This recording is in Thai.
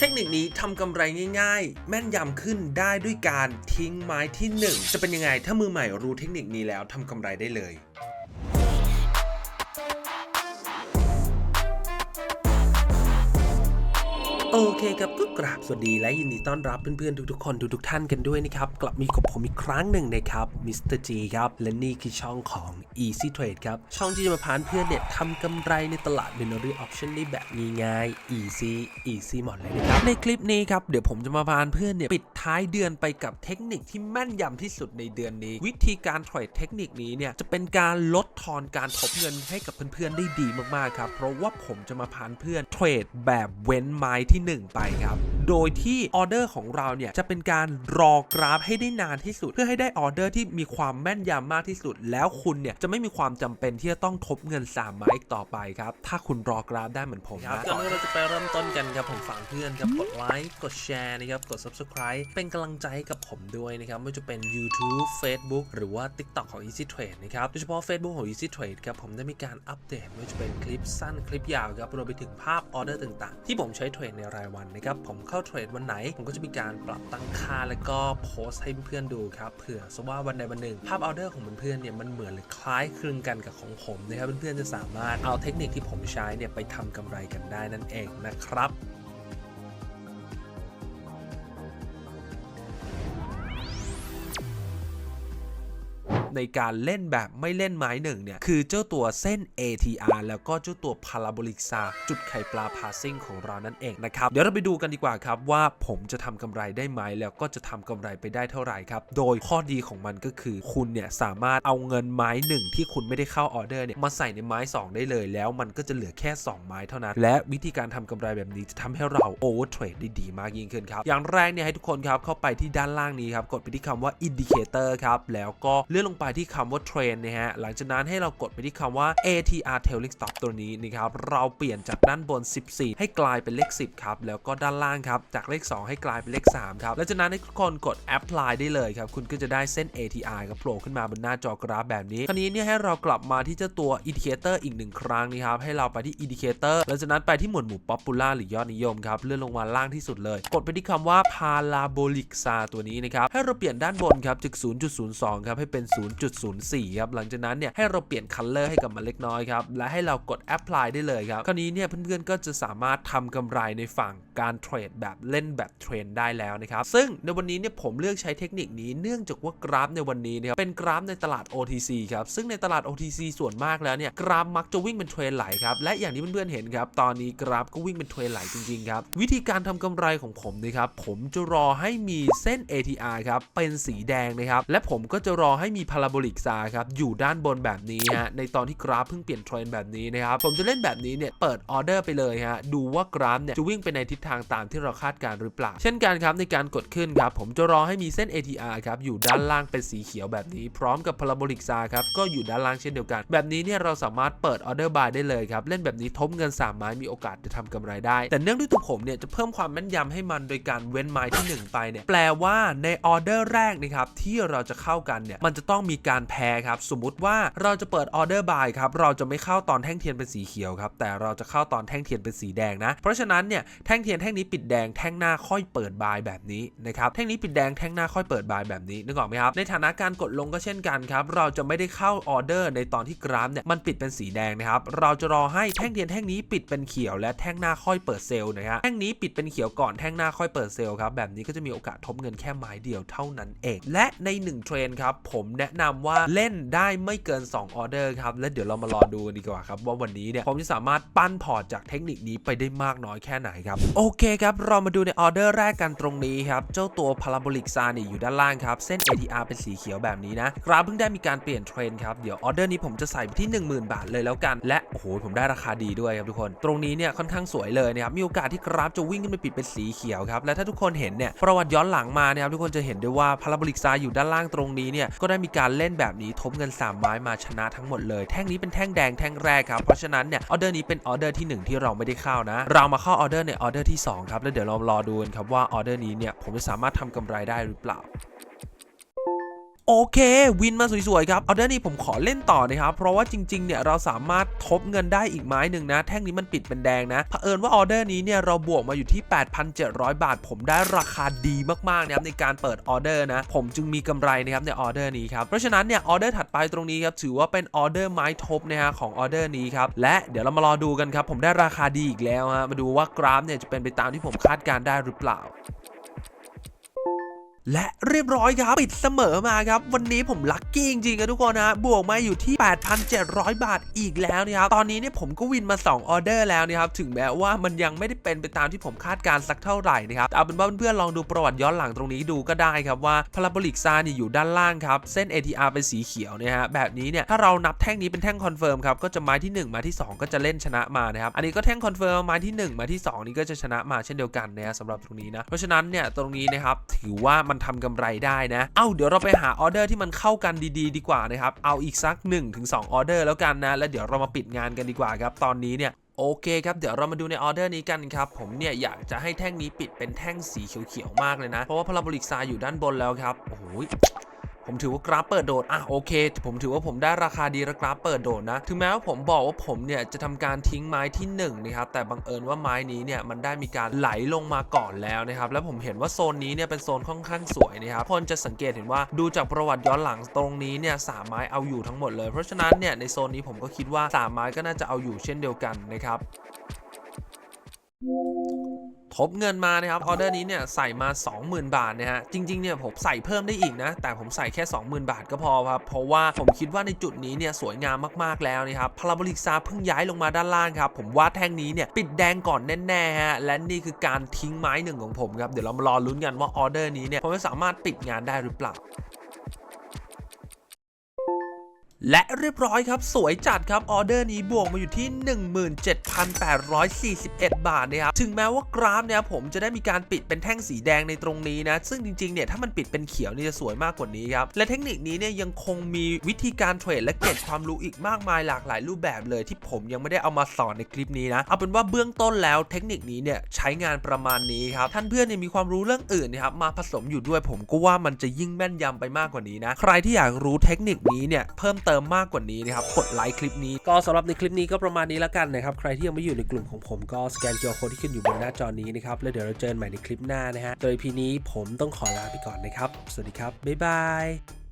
เทคนิคนี้ทำกำไรง่ายๆ แม่นยำขึ้นได้ด้วยการทิ้งไม้ที่ 1 จะเป็นยังไงถ้ามือใหม่รู้เทคนิคนี้แล้วทำกำไรได้เลย โอเคครับก็กราบสวัสดีและยินดีต้อนรับเพื่อนๆทุกๆคนทุกๆท่านกันด้วยนะครับ กลับมาอยู่กับผมอีกครั้งหนึ่งนะครับมิสเตอร์จีครับ และนี่คือช่องของ Easy Trade ครับ ช่องที่จะมาพานเพื่อนเนี่ยทำกำไรในตลาด Binary Option ได้แบบง่ายๆ easy easy หมดเลยนะครับ ในคลิปนี้ครับ เดี๋ยวผมจะมาพานเพื่อนเนี่ย ปิดท้ายเดือนไปกับเทคนิคที่แม่นยำที่สุดในเดือนนี้ วิธีการเทรดเทคนิคนี้เนี่ยจะเป็นการลดทอนการทบเงินให้กับเพื่อนๆได้ดีมากๆครับเพราะว่าผมจะมาพานเพื่อนเทรดแบบเว้นไม้ที่1 ไปครับ โดยที่ออเดอร์ของเราเนี่ยจะเป็นการรอกราฟให้ได้นานที่สุด เพื่อให้ได้ออเดอร์ที่มีความแม่นยำมากที่สุด แล้วคุณเนี่ยจะไม่มีความจำเป็นที่จะต้องทบเงิน3ไม้อีกต่อไปครับ ถ้าคุณรอกราฟได้เหมือนผมครับก่อนที่เราจะไปเริ่มต้นกันครับผมฝากเพื่อนครับกดไลค์กดแชร์นะครับกด subscribe เป็นกำลังใจให้กับผมด้วยนะครับไม่ว่าจะเป็น YouTube Facebook หรือว่า TikTok ของ Easy Trade นะครับโดยเฉพาะ Facebook ของ Easy Trade ครับผมได้มีการอัปเดตไม่ว่าจะเป็นคลิปสั้นคลิปยาวครับรวมไปถึงภาพออเดอร์ต่างๆ ที่ผมใช้เทรดในรายวันนะครับผมเข้าเทรดวันไหน ผมก็จะมีการปรับตั้งค่าแล้วก็โพสต์ให้เพื่อนๆดูครับเผื่อสว่าวันใดวันหนึ่งภาพออเดอร์ของเพื่อนๆเนี่ยมันเหมือนหรือคล้ายคลึงกันกับของผมนะครับเพื่อนๆจะสามารถเอาเทคนิคที่ผมใช้เนี่ยไปทำกำไรกันได้นั่นเองนะครับ ในการเล่นแบบไม่เล่นไม้หนึ่งเนี่ย คือเจ้าตัวเส้น ATR แล้วก็เจ้าตัว Parabolic s a จุดไข่ปลา passing ของเรานั่นเองนะครับ เดี๋ยวเราไปดูกันดีกว่าครับว่าผมจะทำกำไรได้ไหมแล้วก็จะทำกำไรไปได้เท่าไหร่ครับ โดยข้อดีของมันก็คือคุณเนี่ยสามารถเอาเงินไม้หนึ่งที่คุณไม่ได้เข้าออเดอร์เนี่ยมาใส่ในไม้ 2 ได้เลย แล้วมันก็จะเหลือแค่ 2 ไม้เท่านั้น และวิธีการทำกำไรแบบนี้จะทำให้เราโอเวอร์เทรดได้ดีมากยิ่งขึ้นครับ อย่างแรกเนี่ยให้ทุกคนครับเข้าไปที่ด้านล่างนี้ครับกดไปที่คำว่า indicator ครับแล้วก็เลื่อนลงไปที่คำว่า trend นะฮะ หลังจากนั้นให้เรากดไปที่คำว่า ATR Tailing Stop ตัวนี้นะครับ เราเปลี่ยนจากด้านบน 14 ให้กลายเป็นเลข 10 ครับ แล้วก็ด้านล่างครับ จากเลข 2 ให้กลายเป็นเลข 3 ครับหลังจากนั้นให้ทุกคนกด apply ได้เลยครับ คุณก็จะได้เส้น ATR ครับโผล่ขึ้นมาบนหน้าจอกราฟแบบนี้ คราวนี้เนี่ยให้เรากลับมาที่เจ้าตัว indicator อีกหนึ่งครั้งนะครับ ให้เราไปที่ indicator หลังจากนั้นไปที่หมวดหมู่ popular หรือยอดนิยมครับ เลื่อนลงมาล่างที่สุดเลย กดไปที่คำว่า parabolic s a ตัวนี้นะครับ ให้เราเปลี่ยนด้านบนครับจาก0.02 ครับ ให้เป็น0.04 ครับ หลังจากนั้นเนี่ยให้เราเปลี่ยน color ให้กับมันเล็กน้อยครับ และให้เรากด apply ได้เลยครับ คราวนี้เนี่ยเพื่อนๆก็จะสามารถทำกำไรในฝั่งการเทรดแบบเล่นแบบเทรนได้แล้วนะครับ ซึ่งในวันนี้เนี่ยผมเลือกใช้เทคนิคนี้เนื่องจากว่ากราฟในวันนี้เนี่ยเป็นกราฟในตลาด OTC ครับ ซึ่งในตลาด OTC ส่วนมากแล้วเนี่ยกราฟมักจะวิ่งเป็นเทรนไหลครับและอย่างที่เพื่อนๆเห็นครับตอนนี้กราฟก็วิ่งเป็นเทรนไหลจริงๆครับวิธีการทำกำไรของผมนะครับผมจะรอให้มีเส้น ATR ครับเป็นสีแดงนะครับและผมก็จะรอให้มีพ parabolic s a ครับอยู่ด้านบนแบบนี้ฮะในตอนที่กราฟเพิ่งเปลี่ยนเทรนแบบนี้นะครับผมจะเล่นแบบนี้เนี่ยเปิดออเดอร์ไปเลยฮะดูว่ากราฟเนี่ยจะวิ่งไปในทิศทางตามที่เราคาดการณ์หรือเปล่า เช่นกันครับในการกดขึ้นครับผมจะรอให้มีเส้น ATR ครับอยู่ด้านล่างเป็นสีเขียวแบบนี้ พร้อมกับ parabolic s a ครับก็อยู่ด้านล่างเช่นเดียวกัน แบบนี้เนี่ยเราสามารถเปิดออเดอร์บายได้เลยครับเล่นแบบนี้ทบเงิน3ไม้มีโอกาสจะทำกำไรได้ แต่เนื่องด้วยตัวผมเนี่ยจะเพิ่มความแม่นยำให้มันโดยการเว้นไม้ที่ 1 ไปเนี่ยแปลว่าในออเดอร์แรกนะครับที่เราจะเข้ากันเนี่ยมันจะต้องมีการแพ้ครับ สมมุติว่าเราจะเปิดออเดอร์บายครับ เราจะไม่เข้าตอนแท่งเทียนเป็นสีเขียวครับ แต่เราจะเข้าตอนแท่งเทียนเป็นสีแดงนะ เพราะฉะนั้นเนี่ย แท่งเทียนแท่งนี้ปิดแดง แท่งหน้าค่อยเปิดบายแบบนี้นะครับ แท่งนี้ปิดแดง แท่งหน้าค่อยเปิดบายแบบนี้ นึกออกไหมครับ ในฐานะการกดลงก็เช่นกันครับ เราจะไม่ได้เข้าออเดอร์ในตอนที่กราฟเนี่ย มันปิดเป็นสีแดงนะครับ เราจะรอให้แท่งเทียนแท่งนี้ปิดเป็นเขียว และแท่งหน้าค่อยเปิดเซลล์นะฮะ แท่งนี้ปิดเป็นเขียวก่อน แท่งหน้าค่อยเปิดเซลล์ครับ แบบนี้ก็จะมีโอกาสทบเงินแค่ไม้เดียวเท่านั้นเอง และใน1เทรนครับผมแนะนำว่าเล่นได้ไม่เกิน 2 ออเดอร์ครับ และเดี๋ยวเรามารอดูกันดีกว่าครับ ว่าวันนี้เนี่ยผมจะสามารถปั้นพอร์ตจากเทคนิคนี้ไปได้มากน้อยแค่ไหนครับโอเคครับเรามาดูในออเดอร์แรกกันตรงนี้ครับเจ้าตัว parabolic s a นี่อยู่ด้านล่างครับเส้น ATR เป็นสีเขียวแบบนี้นะกราฟเพิ่งได้มีการเปลี่ยนเทรนครับเดี๋ยวออเดอร์นี้ผมจะใส่ไปที่ 10,000 บาทเลยแล้วกัน และโอ้โหผมได้ราคาดีด้วยครับทุกคน ตรงนี้เนี่ยค่อนข้างสวยเลยนะครับมีโอกาสที่กราฟจะวิ่งขึ้นไปปิดเป็นสีเขียวครับและถ้าทุกคนเห็นเนี่ยประวัติย้อนหลังมาเนี่ยครับทุกคนจะเห็นได้ว่า parabolic s a อยู่ด้านล่างตรงนี้เนี่ยก็ได้มีการเล่นแบบนี้ทบเงิน 3 ไม้มาชนะทั้งหมดเลย แท่งนี้เป็นแท่งแดงแท่งแรกครับ เพราะฉะนั้นเนี่ยออเดอร์นี้เป็นออเดอร์ที่ 1 ที่เราไม่ได้เข้านะ เรามาเข้าออเดอร์ในออเดอร์ที่สองครับแล้วเดี๋ยวเรารอดูกันครับว่าออเดอร์นี้เนี่ยผมจะสามารถทำกำไรได้หรือเปล่า โอเค วินมาสวยๆครับออเดอร์นี้ผมขอเล่นต่อนะครับ เพราะว่าจริงๆเนี่ยเราสามารถทบเงินได้อีกไม้หนึ่งนะ แท่งนี้มันปิดเป็นแดงนะเผอิญว่าออเดอร์นี้เนี่ยเราบวกมาอยู่ที่ 8,700 บาท ผมได้ราคาดีมากๆนะครับในการเปิดออเดอร์นะ ผมจึงมีกำไรนะครับในออเดอร์นี้ครับ เพราะฉะนั้นเนี่ยออเดอร์ถัดไปตรงนี้ครับถือว่าเป็นออเดอร์ไม้ทบนะฮะของออเดอร์นี้ครับและเดี๋ยวเรามารอดูกันครับผมได้ราคาดีอีกแล้วฮะมาดูว่ากราฟเนี่ยจะเป็นไปตามที่ผมคาดการได้หรือเปล่า และเรียบร้อยครับ ปิดเสมอมาครับ วันนี้ผมลัคกี้จริงๆครับทุกคนนะ บวกมาอยู่ที่ 8,700 บาทอีกแล้วนะครับตอนนี้เนี่ยผมก็วินมา 2 ออเดอร์แล้วนะครับถึงแม้ว่ามันยังไม่ได้เป็นไปตามที่ผมคาดการณ์สักเท่าไหร่นะครับเอาเป็นว่าเพื่อนๆลองดูประวัติย้อนหลังตรงนี้ดูก็ได้ครับว่าพาราโบลิกซาเนี่ยอยู่ด้านล่างครับเส้น ATR เป็นสีเขียวเนี่ยฮะแบบนี้เนี่ยถ้าเรานับแท่งนี้เป็นแท่งคอนเฟิร์มครับก็จะไม้ที่ 1 มาที่ 2 ก็จะเล่นชนะมานะครับอันนี้ก็แท่งคอนเฟิร์มไม้ที่ 1 มาที่ 2 นี่ก็จะชนะมาเช่นเดียวกันนะฮะสำหรับตรงนี้นะเพราะฉะนั้นเนี่ยตรงนี้นะครับถือว่ามันทำกำไรได้นะ เอ้าเดี๋ยวเราไปหาออเดอร์ที่มันเข้ากันดีๆ ดีกว่านะครับ เอาอีกสัก 1-2 ออเดอร์แล้วกันนะ แล้วเดี๋ยวเรามาปิดงานกันดีกว่าครับ ตอนนี้เนี่ยโอเคครับเดี๋ยวเรามาดูในออเดอร์นี้กันครับผมเนี่ยอยากจะให้แท่งนี้ปิดเป็นแท่งสีเขียวๆมากเลยนะ เพราะว่าพาราโบลิกซาอยู่ด้านบนแล้วครับโอ้ย ผมถือว่ากราฟเปิดโดดอะโอเค ผมถือว่าผมได้ราคาดีและกราฟเปิดโดดนะ ถึงแม้ว่าผมบอกว่าผมเนี่ยจะทำการทิ้งไม้ที่1นะครับแต่บังเอิญว่าไม้นี้เนี่ยมันได้มีการไหลลงมาก่อนแล้วนะครับแล้วผมเห็นว่าโซนนี้เนี่ยเป็นโซนค่อนข้างสวยนะครับคนจะสังเกตเห็นว่าดูจากประวัติย้อนหลังตรงนี้เนี่ยสามไม้เอาอยู่ทั้งหมดเลยเพราะฉะนั้นเนี่ยในโซนนี้ผมก็คิดว่าสามไม้ก็น่าจะเอาอยู่เช่นเดียวกันนะครับ ทบเงินมานะครับออเดอร์นี้เนี่ยใส่มา 20,000 บาทนะฮะจริงๆเนี่ยผมใส่เพิ่มได้อีกนะ แต่ผมใส่แค่ 20,000 บาทก็พอครับเพราะว่าผมคิดว่าในจุดนี้เนี่ยสวยงามมากๆแล้วนะครับพาราโบลิกซาเพิ่งย้ายลงมาด้านล่างครับผมว่าแท่งนี้เนี่ยปิดแดงก่อนแน่ๆฮะและนี่คือการทิ้งไม้หนึ่งของผมครับเดี๋ยวเรามารอลุ้นกันว่าออเดอร์นี้เนี่ยผมจะสามารถปิดงานได้หรือเปล่า และเรียบร้อยครับ สวยจัดครับ ออเดอร์นี้บวกมาอยู่ที่ 17,841 บาทนะครับถึงแม้ว่ากราฟเนี่ยผมจะได้มีการปิดเป็นแท่งสีแดงในตรงนี้นะ ซึ่งจริงๆเนี่ยถ้ามันปิดเป็นเขียวนี่จะสวยมากกว่านี้ครับ และเทคนิคนี้เนี่ยยังคงมีวิธีการเทรดและเก็บความรู้อีกมากมายหลากหลายรูปแบบเลยที่ผมยังไม่ได้เอามาสอนในคลิปนี้นะเอาเป็นว่าเบื้องต้นแล้วเทคนิคนี้เนี่ยใช้งานประมาณนี้ครับท่านเพื่อนเนี่ยมีความรู้เรื่องอื่นนะครับมาผสมอยู่ด้วยผมก็ว่ามันจะยิ่งแม่นยำไปมากกว่านี้นะใครที่อยากรู้เทคนิคนี้เนี่ยเพิ่มเติมมากกว่านี้นะครับกดไลค์คลิปนี้ก็สำหรับในคลิปนี้ก็ประมาณนี้แล้วกันนะครับใครที่ยังไม่อยู่ในกลุ่มของผมก็สแกน QR Code ที่ขึ้นอยู่บนหน้าจอนี้นะครับแล้วเดี๋ยวเราเจอกันใหม่ในคลิปหน้านะฮะโดยพีนี้ผมต้องขอลาไปก่อนนะครับ สวัสดีครับบ๊ายบาย